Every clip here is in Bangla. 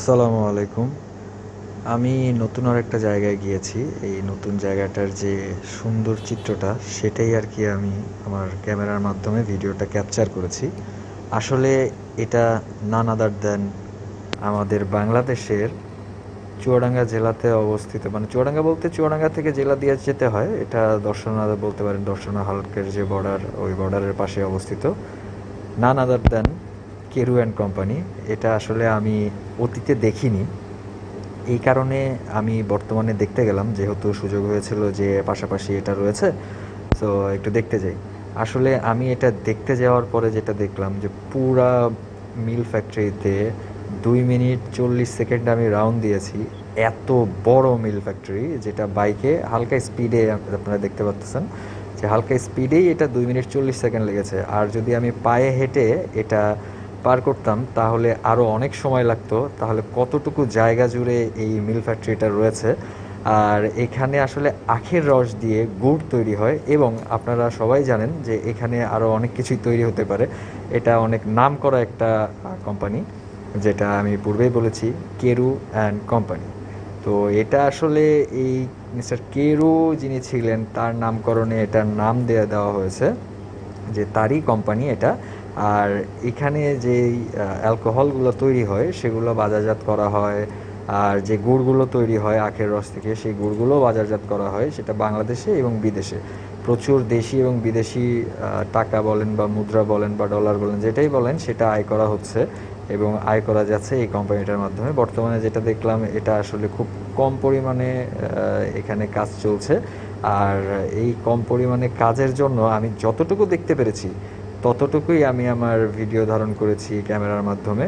আসসালামু আলাইকুম। আমি নতুন আর একটা জায়গায় গিয়েছি। এই নতুন জায়গাটার যে সুন্দর চিত্রটা, সেটাই আর কি আমি আমার ক্যামেরার মাধ্যমে ভিডিওটা ক্যাপচার করেছি। আসলে এটা নান আদার দেন আমাদের বাংলাদেশের চুয়াডাঙ্গা জেলাতে অবস্থিত। মানে চুয়াডাঙ্গা বলতে চুয়াডাঙ্গা থেকে জেলা দিয়ে যেতে হয়। এটা দর্শনা বলতে পারেন, দর্শনা হালকের যে বর্ডার ওই বর্ডারের পাশে অবস্থিত। None other than Carew and company. এটা আসলে আমি অতীতে দেখিনি। এই কারণে আমি বর্তমানে দেখতে গেলাম, যেহেতু সুযোগ হয়েছিল যে পাশাপাশি এটা রয়েছে, তো একটু দেখতে যাই। আসলে আমি এটা দেখতে যাওয়ার পরে যেটা দেখলাম যে পুরা মিল ফ্যাক্টরিতে দুই মিনিট চল্লিশ সেকেন্ড আমি রাউন্ড দিয়েছি, এত বড় মিল ফ্যাক্টরি, যেটা বাইকে হালকা স্পিডে আপনারা দেখতে পাচ্ছেন, যে হালকা স্পিডেই এটা দুই মিনিট চল্লিশ সেকেন্ড লেগেছে। আর যদি আমি পায়ে হেঁটে এটা পার করতাম, তাহলে আরও অনেক সময় লাগতো। তাহলে কতটুকু জায়গা জুড়ে এই মিল ফ্যাক্টরিটা রয়েছে? আর এখানে আসলে আখের রস দিয়ে গুড় তৈরি হয় এবং আপনারা সবাই জানেন যে এখানে আরও অনেক কিছুই তৈরি হতে পারে। এটা অনেক নাম করা একটা কোম্পানি যেটা আমি পূর্বেই বলেছি, কেরু অ্যান্ড কোম্পানি। তো এটা আসলে এই মিস্টার কেরু যিনি ছিলেন, তার নামকরণে এটার নাম দেওয়া দেওয়া হয়েছে, যে তারই কোম্পানি এটা। আর এখানে যে অ্যালকোহলগুলো তৈরি হয়, সেগুলো বাজারজাত করা হয়। আর যে গুড়গুলো তৈরি হয় আখের রস থেকে, সেই গুড়গুলো বাজারজাত করা হয়, সেটা বাংলাদেশে এবং বিদেশে। প্রচুর দেশি এবং বিদেশি টাকা বলেন বা মুদ্রা বলেন বা ডলার বলেন, যেটাই বলেন, সেটা আয় করা হচ্ছে এবং আয় করা যাচ্ছে এই কোম্পানিটার মাধ্যমে। বর্তমানে যেটা দেখলাম, এটা আসলে খুব কম পরিমাণে এখানে কাজ চলছে। আর এই কম পরিমাণে কাজের জন্য আমি যতটুকু দেখতে পেরেছি ততটুকুই আমি আমার ভিডিও ধারণ করেছি ক্যামেরার মাধ্যমে।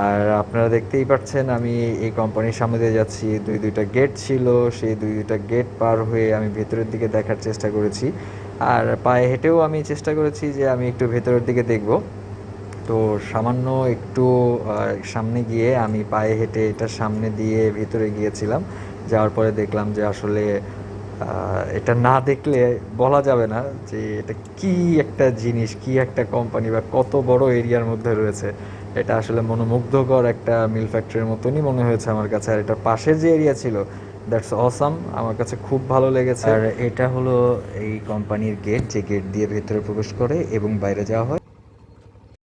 আর আপনারা দেখতেই পাচ্ছেন, আমি এই কোম্পানির সামনে দিয়ে যাচ্ছি। দুই দুইটা গেট ছিল, সেই দুই দুইটা গেট পার হয়ে আমি ভেতরের দিকে দেখার চেষ্টা করেছি। আর পায়ে হেঁটেও আমি চেষ্টা করেছি যে আমি একটু ভেতরের দিকে দেখব। তো সামান্য একটু সামনে গিয়ে আমি পায়ে হেঁটে এটা সামনে দিয়ে ভেতরে গিয়েছিলাম। যাওয়ার পরে দেখলাম যে আসলে এটা না দেখলে বলা যাবে না যে এটা কি একটা জিনিস, কি একটা কোম্পানি বা কত বড় এরিয়ার মধ্যে রয়েছে। এটা আসলে মনোমুগ্ধকর একটা মিল ফ্যাক্টরির মতনই মনে হয়েছে আমার কাছে। আর এটার পাশের যে এরিয়া ছিল দ্যাটস অসাম আমার কাছে খুব ভালো লেগেছে। আর এটা হলো এই কোম্পানির গেট যে গেট দিয়ে ভেতরে প্রবেশ করে এবং বাইরে যাওয়া হয়।